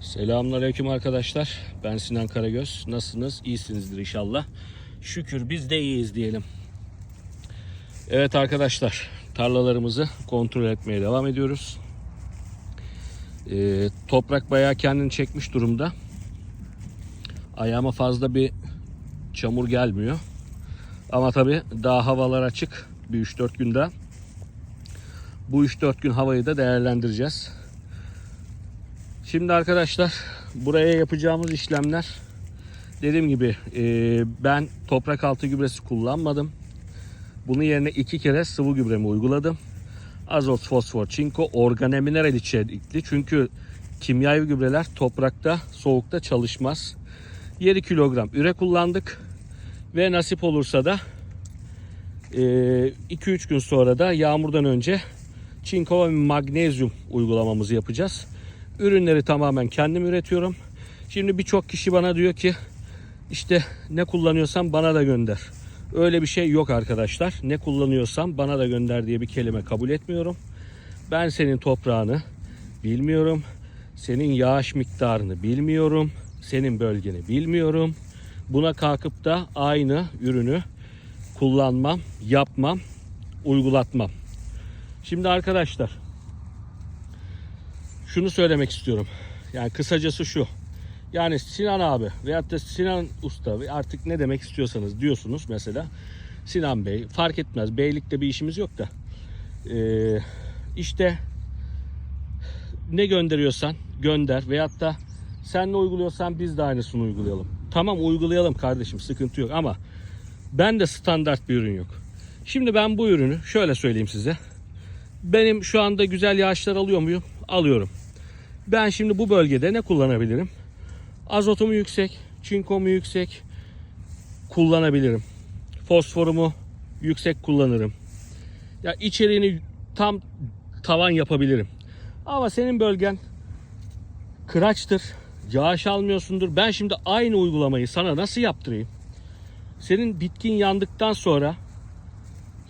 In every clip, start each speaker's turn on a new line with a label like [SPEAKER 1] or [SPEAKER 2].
[SPEAKER 1] Selamünaleyküm arkadaşlar. Ben Sinan Karagöz. Nasılsınız? İyisinizdir inşallah. Şükür biz de iyiyiz diyelim. Evet arkadaşlar, tarlalarımızı kontrol etmeye devam ediyoruz. Ee, toprak bayağı kendini çekmiş durumda. Ayağıma fazla bir çamur gelmiyor. Ama tabi daha havalar açık. Bir 3-4 günde. Bu 3-4 gün havayı da değerlendireceğiz. Şimdi arkadaşlar buraya yapacağımız işlemler dediğim gibi e, ben toprak altı gübresi kullanmadım. Bunun yerine iki kere sıvı gübremi uyguladım. Azot, fosfor, çinko, organomineral içerikli. Çünkü kimyavi gübreler toprakta, soğukta çalışmaz. 7 kilogram üre kullandık. Ve nasip olursa da 2-3 gün sonra da yağmurdan önce çinko ve magnezyum uygulamamızı yapacağız. Ürünleri tamamen kendim üretiyorum. Şimdi birçok kişi bana diyor ki işte ne kullanıyorsam bana da gönder. Öyle bir şey yok arkadaşlar. Ne kullanıyorsam bana da gönder diye bir kelime kabul etmiyorum. Ben senin toprağını bilmiyorum. Senin yağış miktarını bilmiyorum. Senin bölgeni bilmiyorum. Buna kalkıp da aynı ürünü kullanmam, yapmam, uygulatmam. Şimdi arkadaşlar şunu söylemek istiyorum. Yani kısacası şu. Yani Sinan abi veyahut da Sinan Usta artık ne demek istiyorsanız diyorsunuz mesela. Sinan Bey fark etmez. Beylikte bir işimiz yok da. Ee, işte ne gönderiyorsan gönder veyahut da sen ne uyguluyorsan biz de aynısını uygulayalım. Tamam uygulayalım kardeşim sıkıntı yok ama ben de standart bir ürün yok. Şimdi ben bu ürünü şöyle söyleyeyim size. Benim şu anda güzel yağışlar alıyor muyum? Alıyorum. Ben şimdi bu bölgede ne kullanabilirim? Azotumu yüksek, çinkomu yüksek kullanabilirim. Fosforumu yüksek kullanırım. Ya içeriğini tam tavan yapabilirim. Ama senin bölgen kıraçtır. Yağış almıyorsundur. Ben şimdi aynı uygulamayı sana nasıl yaptırayım? Senin bitkin yandıktan sonra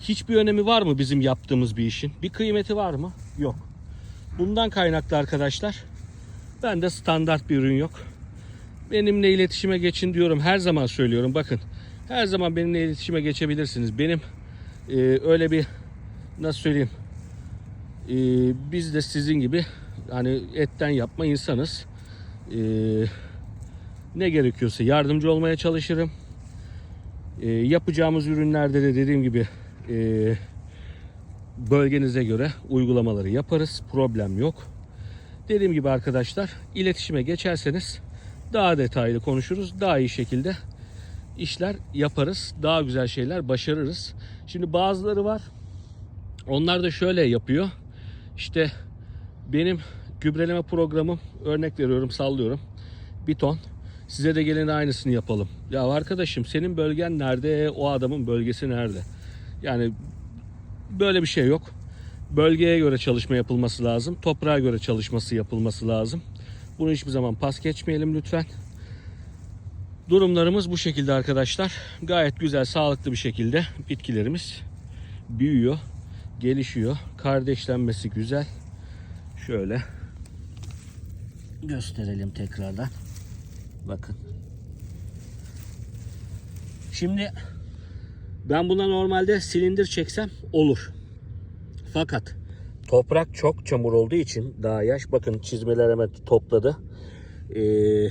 [SPEAKER 1] hiçbir önemi var mı bizim yaptığımız bir işin? Bir kıymeti var mı? Yok. Bundan kaynaklı arkadaşlar ben de standart bir ürün yok. Benimle iletişime geçin diyorum. Her zaman söylüyorum. Bakın her zaman benimle iletişime geçebilirsiniz. Benim e, öyle bir nasıl söyleyeyim e, biz de sizin gibi hani etten yapma insanız. E, ne gerekiyorsa yardımcı olmaya çalışırım. E, yapacağımız ürünlerde de dediğim gibi e, bölgenize göre uygulamaları yaparız. Problem yok. Dediğim gibi arkadaşlar iletişime geçerseniz daha detaylı konuşuruz. Daha iyi şekilde işler yaparız. Daha güzel şeyler başarırız. Şimdi bazıları var. Onlar da şöyle yapıyor. İşte benim gübreleme programım örnek veriyorum sallıyorum. Bir ton. Size de gelin aynısını yapalım. Ya arkadaşım senin bölgen nerede? O adamın bölgesi nerede? Yani böyle bir şey yok. Bölgeye göre çalışma yapılması lazım. Toprağa göre çalışması yapılması lazım. Bunu hiçbir zaman pas geçmeyelim lütfen. Durumlarımız bu şekilde arkadaşlar. Gayet güzel, sağlıklı bir şekilde bitkilerimiz büyüyor, gelişiyor. Kardeşlenmesi güzel. Şöyle gösterelim tekrardan. Bakın. Şimdi ben buna normalde silindir çeksem olur. Fakat toprak çok çamur olduğu için daha yaş bakın çizmeler hemen topladı. Ee,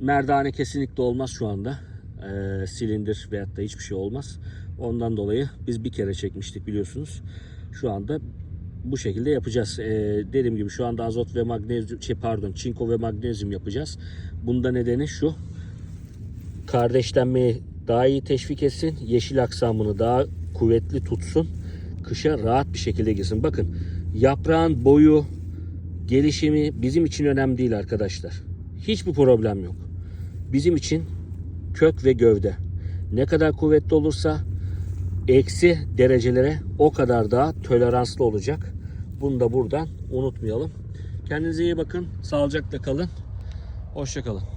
[SPEAKER 1] merdane kesinlikle olmaz şu anda. Ee, silindir veyahut da hiçbir şey olmaz. Ondan dolayı biz bir kere çekmiştik biliyorsunuz. Şu anda bu şekilde yapacağız. Ee, dediğim gibi şu anda azot ve magnezyum şey pardon çinko ve magnezyum yapacağız. Bunda nedeni şu. Kardeşlenmeyi daha iyi teşvik etsin. Yeşil aksamını daha kuvvetli tutsun. Kışa rahat bir şekilde girsin. Bakın yaprağın boyu, gelişimi bizim için önemli değil arkadaşlar. Hiçbir problem yok. Bizim için kök ve gövde. Ne kadar kuvvetli olursa eksi derecelere o kadar daha toleranslı olacak. Bunu da buradan unutmayalım. Kendinize iyi bakın. Sağlıcakla kalın. Hoşçakalın.